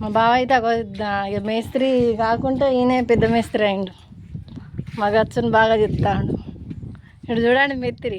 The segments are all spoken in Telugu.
మా బావ అయితే ఒక ఇక మేస్త్రి కాకుండా ఈయనే పెద్ద మేస్త్రి అయిండు. మా గచ్చును బాగా చెప్తాడు. ఇక్కడ చూడండి మేస్త్రి.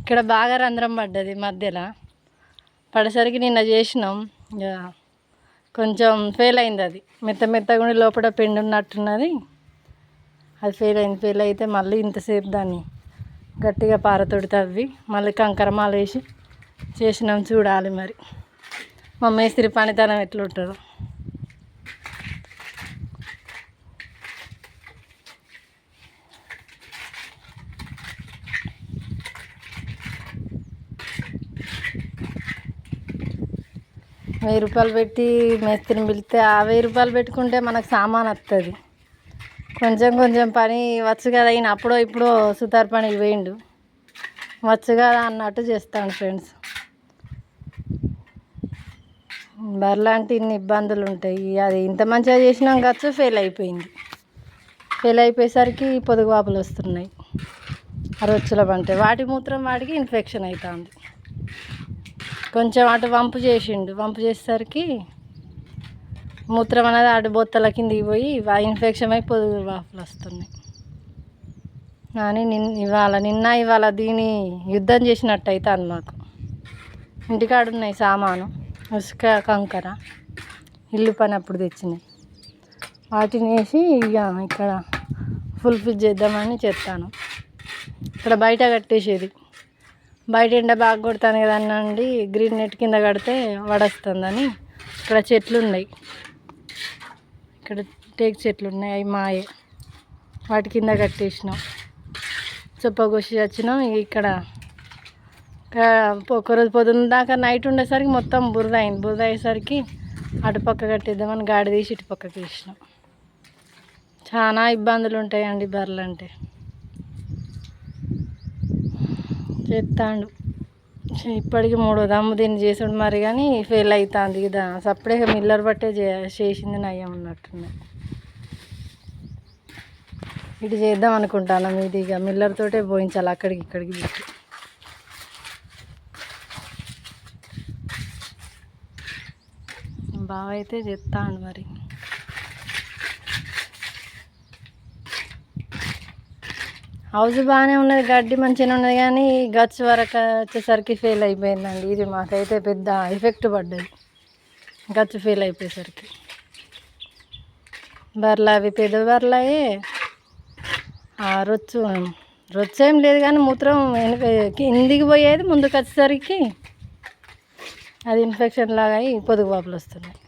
ఇక్కడ బాగా రంధ్రం పడ్డది మధ్యలో. పడేసరికి నిన్న చేసినాం. ఇక కొంచెం ఫెయిల్ అయింది అది. మెత్త మెత్తగా లోపల పిండి ఉన్నట్టున్నది. అది ఫెయిల్ అయింది. ఫెయిల్ అయితే మళ్ళీ ఇంతసేపు దాన్ని గట్టిగా పారతోడి తవ్వి మళ్ళీ కంకరమాలు వేసి చేసినాం చూడాలి మరి. మా మేస్త్రి పనితనం ఎట్లుంటారు వెయ్యి రూపాయలు పెట్టి మేస్త్రిని పిలిస్తే ఆ వెయ్యి రూపాయలు పెట్టుకుంటే మనకు సామాన్ వస్తుంది కొంచెం కొంచెం పని వచ్చు కదా ఈయన అప్పుడో ఇప్పుడో సుతార్ పనికి పోయిండు. వచ్చు కదా అన్నట్టు చేస్తాను ఫ్రెండ్స్. బర్లాంటి ఇన్ని ఇబ్బందులు ఉంటాయి అది ఇంత మంచిగా చేసినాం ఖర్చు ఫెయిల్ అయిపోయింది. ఫెయిల్ అయిపోయేసరికి పొదుగు వాపులు వస్తున్నాయి. ఆ రొచ్చుల పంట వాటి మూత్రం వాడికి ఇన్ఫెక్షన్ అవుతుంది కొంచెం అటు వంపు చేసిండు. వంపు చేసేసరికి మూత్రం అనేది అటు బొత్తల కిందికి పోయి ఇన్ఫెక్షన్ అయి పొదుగు వాపులు వస్తున్నాయి. కానీ నిన్ ఇవాళ నిన్న ఇవాళ దీని యుద్ధం చేసినట్టు అవుతుంది మాకు. ఇంటికాడున్నాయి సామాను. ఉసుక కంకర ఇల్లు పని అప్పుడు తెచ్చినాయి. వాటిని వేసి ఇక ఇక్కడ ఫుల్ ఫిల్ చేద్దామని చెప్తాను ఇక్కడ బయట కట్టేసేది. బయట ఎండ బాగా కొడతాను కదా అనండి గ్రీన్ నెట్ కింద కడితే వడస్తుందని ఇక్కడ చెట్లు ఉన్నాయి ఇక్కడ టేక్ చెట్లు ఉన్నాయి అవి మాయే. వాటి కింద కట్టేసినాం. చెప్పగొసి వచ్చినాం ఇక్కడ ఒకరోజు పొద్దున్న దాకా నైట్ ఉండేసరికి మొత్తం బురద అయింది. బురద అయ్యేసరికి అటుపక్క కట్టేద్దామని గాడి తీసి ఇటు పక్కకి చాలా ఇబ్బందులు ఉంటాయండి బర్రెలు అంటే చెప్తాండు ఇప్పటికి మూడో దమ్ము దీన్ని చేసుడు మరి కానీ ఫెయిల్ అవుతుంది కదా సప్పుడే మిల్లర్ బట్టే చే- చేసింది నయ్యం ఉన్నట్టున్నాయి ఇటు చేద్దాం అనుకుంటాను ఇది ఇక. మిల్లర్ తోటే పోయించాలి అక్కడికి ఇక్కడికి పెట్టి బావ అయితే చెప్తాను మరి. హౌస్ బాగానే ఉన్నది గడ్డి మంచిగానే ఉన్నది కానీ గచ్చు వరకు వచ్చేసరికి ఫెయిల్ అయిపోయిందండి. ఇది మాకైతే పెద్ద ఎఫెక్ట్ పడ్డది. గచ్చు ఫెయిల్ అయిపోయేసరికి. బర్రెలు అవి పెద్ద బర్రెలయే. ఆ రొచ్చు రొచ్చు ఏం లేదు కానీ మూత్రం వెనుక కిందికి పోయేది ముందుకు వచ్చేసరికి అది ఇన్ఫెక్షన్ లాగా అయి పొదుగు వాపులు వస్తున్నాయి.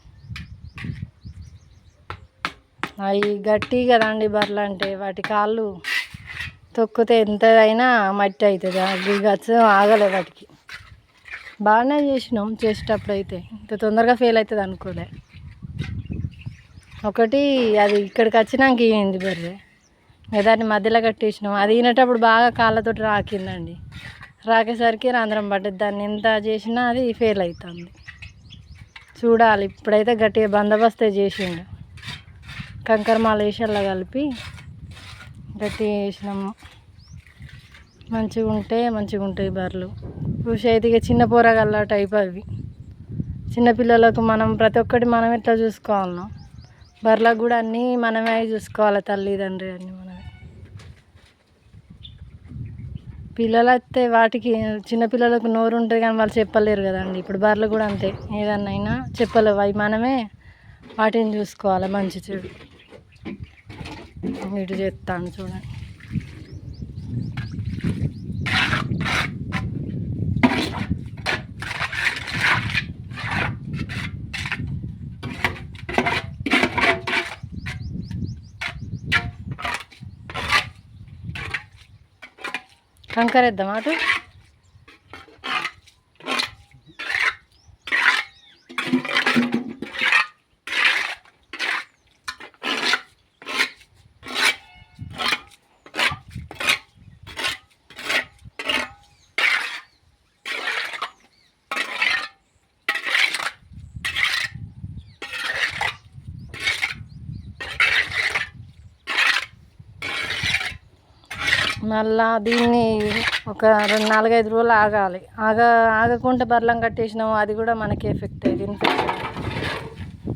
అవి గట్టి కదండి బర్రెలు అంటే వాటి కాళ్ళు తొక్కితే ఎంతదైనా మట్టి అవుతుంది. అది గచ్చు ఆగలే వాటికి. బాగానే చేసినాం చేసేటప్పుడు అయితే. ఇంత తొందరగా ఫెయిల్ అవుతుంది అనుకోలే. ఒకటి అది ఇక్కడికి వచ్చినాక ఇయ్యింది బర్రె. దాన్ని మధ్యలో కట్టేసినాం. అది ఈనేటప్పుడు బాగా కాళ్ళతోటి రాకిందండి. రాకేసరికి రంధ్రం పడ్డది. దాన్ని ఎంత చేసినా అది ఫెయిల్ అవుతుంది. చూడాలి. ఇప్పుడైతే గట్టిగా బందోబస్తే చేసిండు. కంకర మాల వేసి అలా కలిపి గట్టి వేసినాము మంచిగా ఉంటే మంచిగా ఉంటాయి బర్రెలు. చూసి అయితే ఇక చిన్న పోరగల్ల టైప్ అవి. చిన్నపిల్లలకు మనం ప్రతి ఒక్కటి మనం ఎట్లా చూసుకోవాలనో. బర్రెలకు కూడా అన్నీ మనమే చూసుకోవాలి తల్లిదండ్రి అన్నీ మనమే. పిల్లలు అయితే వాటికి చిన్నపిల్లలకు నోరు ఉంటుంది కానీ వాళ్ళు చెప్పలేరు కదండి. ఇప్పుడు బర్రెలు కూడా అంతే. ఏదన్నైనా అయినా చెప్పలేవు. అవి మనమే వాటిని చూసుకోవాలి మంచి చెడు. ఇటు చేస్తాను చూడండి. కంకరేద్దామా అటు? మళ్ళా దీన్ని ఒక రెండు నాలుగైదు రోజులు ఆగాలి. ఆగ ఆగకుండా బర్లం కట్టేసినాము అది కూడా మనకి ఎఫెక్ట్ అయ్యింది ఇన్ఫెక్షన్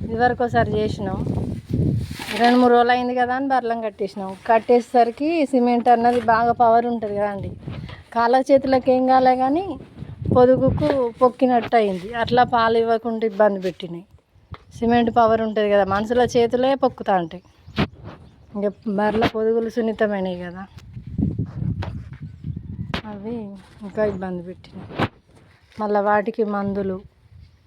ఇదివరకు ఒకసారి చేసినాం. రెండు మూడు రోజులు అయింది కదా అని బర్లం కట్టేసినాం. కట్టేసరికి సిమెంట్ అన్నది బాగా పవర్ ఉంటుంది కదండి కాళ్ళ చేతులకు ఏం కాలే కానీ పొదుగుకు పొక్కినట్టు అయింది. అట్లా పాలు ఇవ్వకుండా ఇబ్బంది పెట్టినాయి. సిమెంట్ పవర్ ఉంటుంది కదా మనుషుల చేతులే పొక్కుతా ఉంటాయి ఇంకా బర్ల పొదుగులు సున్నితమైనవి కదా. అవి ఇంకా ఇబ్బంది పెట్టినాయి మళ్ళీ వాటికి మందులు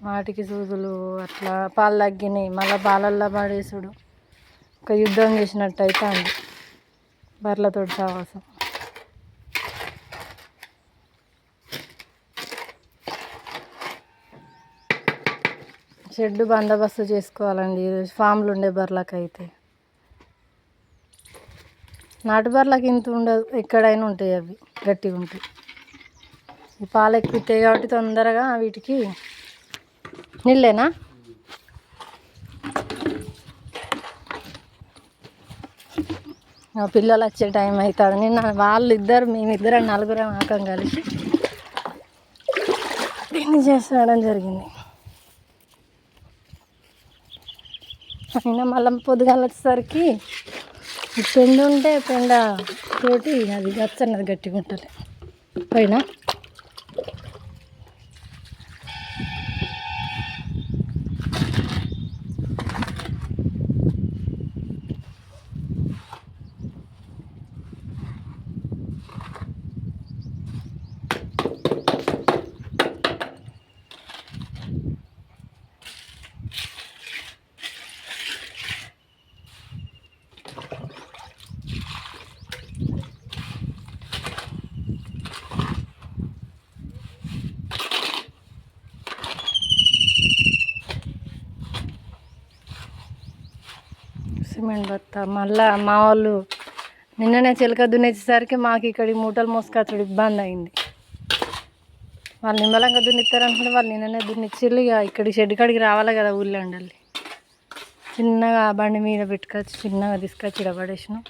వాటికి సూదులు అట్లా పాలు తగ్గినాయి. మళ్ళీ పాలల్లో పడేసుడు. ఒక యుద్ధం చేసినట్టు అవుతుంది బర్రెలతో సావాసం. షెడ్ బందోబస్తు చేసుకోవాలండి. ఈరోజు ఫామ్లు ఉండే బర్రెలకైతే. అయితే నాటు బర్రెలకు ఇంత ఉండదు. ఎక్కడైనా ఉంటాయి అవి. గట్టిగా ఉంటాయి. ఈ పాలు ఎక్కువ ఇస్తాయి కాబట్టి తొందరగా వీటికి నీళ్ళేనా? పిల్లలు వచ్చే టైం అవుతుంది. నిన్న వాళ్ళు ఇద్దరు మేమిద్దరు నలుగురం ఆకం కలిసి దీన్ని చేసడం జరిగింది. అయినా మళ్ళీ పొద్దుగాల వచ్చేసరికి పెండు ఉంటే పెండ తోటి అది గచ్చన్నది గట్టిగా ఉంటుంది పైన సిమెంట్ బత్త మళ్ళా మా వాళ్ళు నిన్ననే చిలక దున్నేసేసరికి మాకు ఇక్కడ మూటలు మోసుకొచ్చుడు ఇబ్బంది అయింది. వాళ్ళు నిమ్మలంగా దున్నిస్తారనుకుంటే వాళ్ళు నిన్ననే దున్నిచ్చిళ్ళు ఇక ఇక్కడ షెడ్ కాడికి రావాలి కదా ఊళ్ళో ఉండాలి చిన్నగా బండి మీద పెట్టుకొచ్చి చిన్నగా తీసుకొచ్చి ఇడబడేసినాం.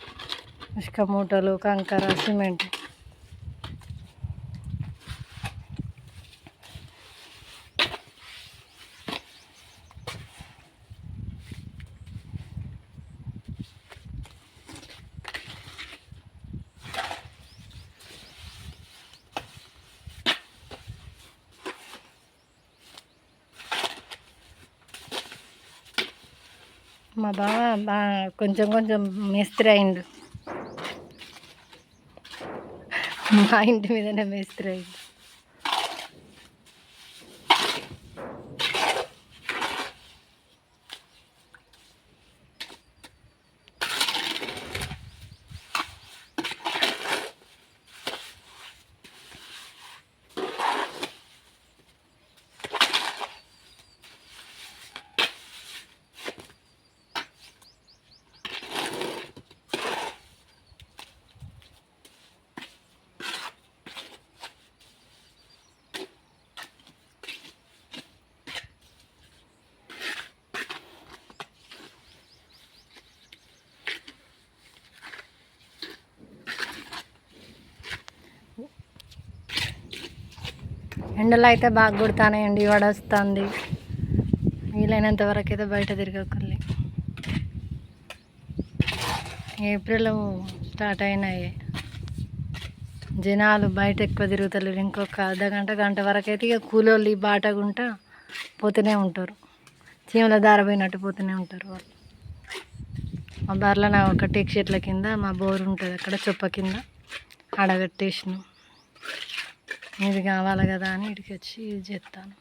ఇసుక మూటలు కంకర సిమెంట్. మా బావ బా కొంచెం కొంచెం మేస్త్రి అయిండు. మా ఇంటి మీదనే మేస్త్రి అయిండు. ఎండలు అయితే బాగా కొడతానండి వడొస్తుంది. వీలైనంత వరకు అయితే బయట తిరగకుల్లి. ఏప్రిల్ స్టార్ట్ అయినాయి. జనాలు బయట ఎక్కువ తిరుగుతలేరు ఇంకొక అర్ధ గంట గంట వరకు అయితే ఇక కూలోళ్ళు ఈ బాటగుంటా పోతూనే ఉంటారు. చీమల దార పోయినట్టు పోతూనే ఉంటారు వాళ్ళు. మా బర్రెల నా ఒక టేక్ చెట్ల కింద మా బోరు ఉంటుంది అక్కడ చొప్ప కింద ఆడగట్టేసినాం. ఇది కావాలి కదా అని ఇటుకొచ్చి వచ్చి ఇది చేస్తాను